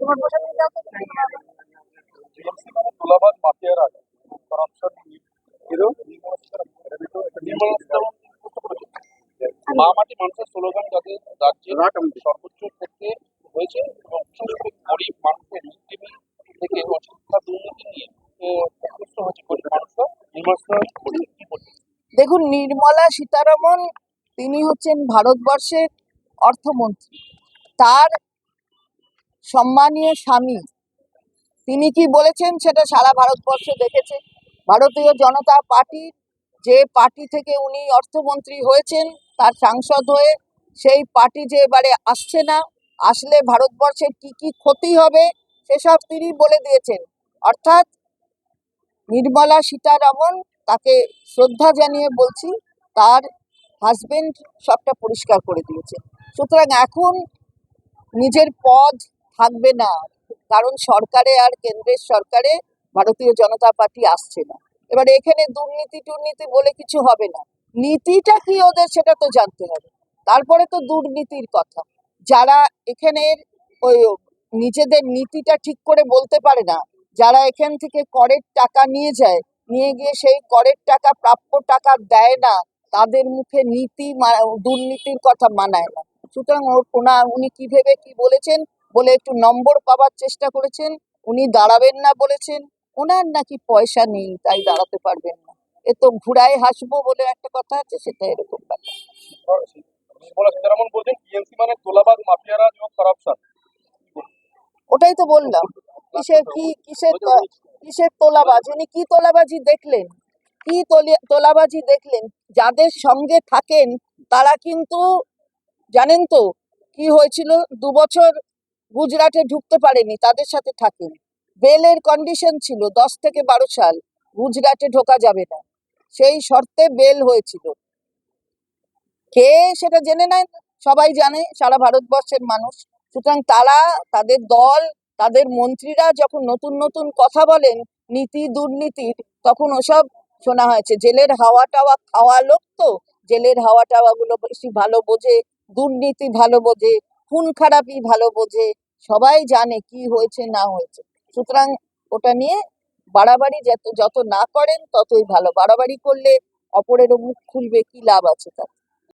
তোমার বসে নিয়ে। যাও মানে মাফিয়ার আগে করাপশন মা মাটি মানুষের স্লোগান যাতে রাজ্যের সর্বোচ্চ ক্ষেত্রে হয়েছে এবং বিশেষ করে গরিব মানুষের টিভি থেকে অশিক্ষা দুর্নীতি নিয়ে প্রকৃষ্ট হয়েছে গরিব মানুষরা নির্মাণ দেখুন নির্মলা সীতারমন তিনি হচ্ছেন ভারতবর্ষের অর্থমন্ত্রী। তার সম্মানীয় স্বামী, তিনি কি বলেছেন সেটা সারা ভারতবর্ষ দেখেছে। ভারতীয় জনতা পার্টির যে পার্টি থেকে উনি অর্থমন্ত্রী হয়েছেন, তার সাংসদ হয়ে সেই পার্টি যে এবারে আসছে না, আসলে ভারতবর্ষের কি কি ক্ষতি হবে, সেসব তিনি বলে দিয়েছেন। অর্থাৎ নির্মলা সীতারমন তাকে শ্রদ্ধা জানিয়ে বলছি, তার হাজবেন্ড সবটা পরিষ্কার করে দিয়েছে। সুতরাং এখন নিজের পদ থাকবে না। কারণ সরকারে আর কেন্দ্রের সরকারে ভারতীয় জনতা পার্টি আসছে না। এবার এখানে দুর্নীতি টুর্নীতি বলে কিছু হবে না। নীতিটা কি ওদের সেটা তো জানতে হবে। তারপরে তো দুর্নীতির কথা। যারা এখানের ওই নিজেদের নীতিটা ঠিক করে বলতে পারে না, যারা এখান থেকে করের টাকা নিয়ে যায়, নিয়ে গিয়ে সেই করের টাকা প্রাপ্য টাকা দেয় না, তাদের মুখে নীতি দুর্নীতির কথা মানায় না। সুতরাং ওর কোনা উনি কি ভেবে কি বলেছেন? বলে একটু নম্বর পাবার চেষ্টা করেছেন। উনি দাঁড়াবেন না বলেছেন। ওনার নাকি পয়সা নেই তাই দাঁড়াতে পারবেন না। এ তো ঘুরায় হাসবো বলে একটা কথা আছে সেটা এরকম মানে ওটাই তো বললাম। কিসের কি কিসের কিসের তোলাবাজ? উনি কি তোলাবাজি দেখলেন? কি তোলি- তোলাবাজি দেখলেন? যাদের সঙ্গে থাকেন তারা কিন্তু জানেন তো কি হয়েছিল? দু বছর গুজরাটে ঢুকতে পারেনি, তাদের সাথে থাকেন। বেলের কন্ডিশন ছিল দশ থেকে বারো সাল, গুজরাটে ঢোকা যাবে না। সেই শর্তে বেল হয়েছিল। কে সেটা জেনে নেন সবাই জানে, সারা ভারতবর্ষের মানুষ। সুতরাং তারা, তাদের দল, তাদের মন্ত্রীরা যখন নতুন নতুন কথা বলেন, নীতি দুর্নীতির তখন ওসব শোনা হয়েছে। জেলের হাওয়া টাওয়া খাওয়া লোক তো, জেলের হাওয়া টাওয়া গুলো বেশি ভালো বোঝে, দুর্নীতি ভালো বোঝে খুন খারাপই ভালো বোঝে, সবাই জানে কি হয়েছে, না হয়েছে। সুতরাং ওটা নিয়ে বাড়াবাড়ি যত যত না করেন ততই ভালো। বাড়াবাড়ি করলে অপরেরও মুখ খুলবে, কি লাভ আছে তার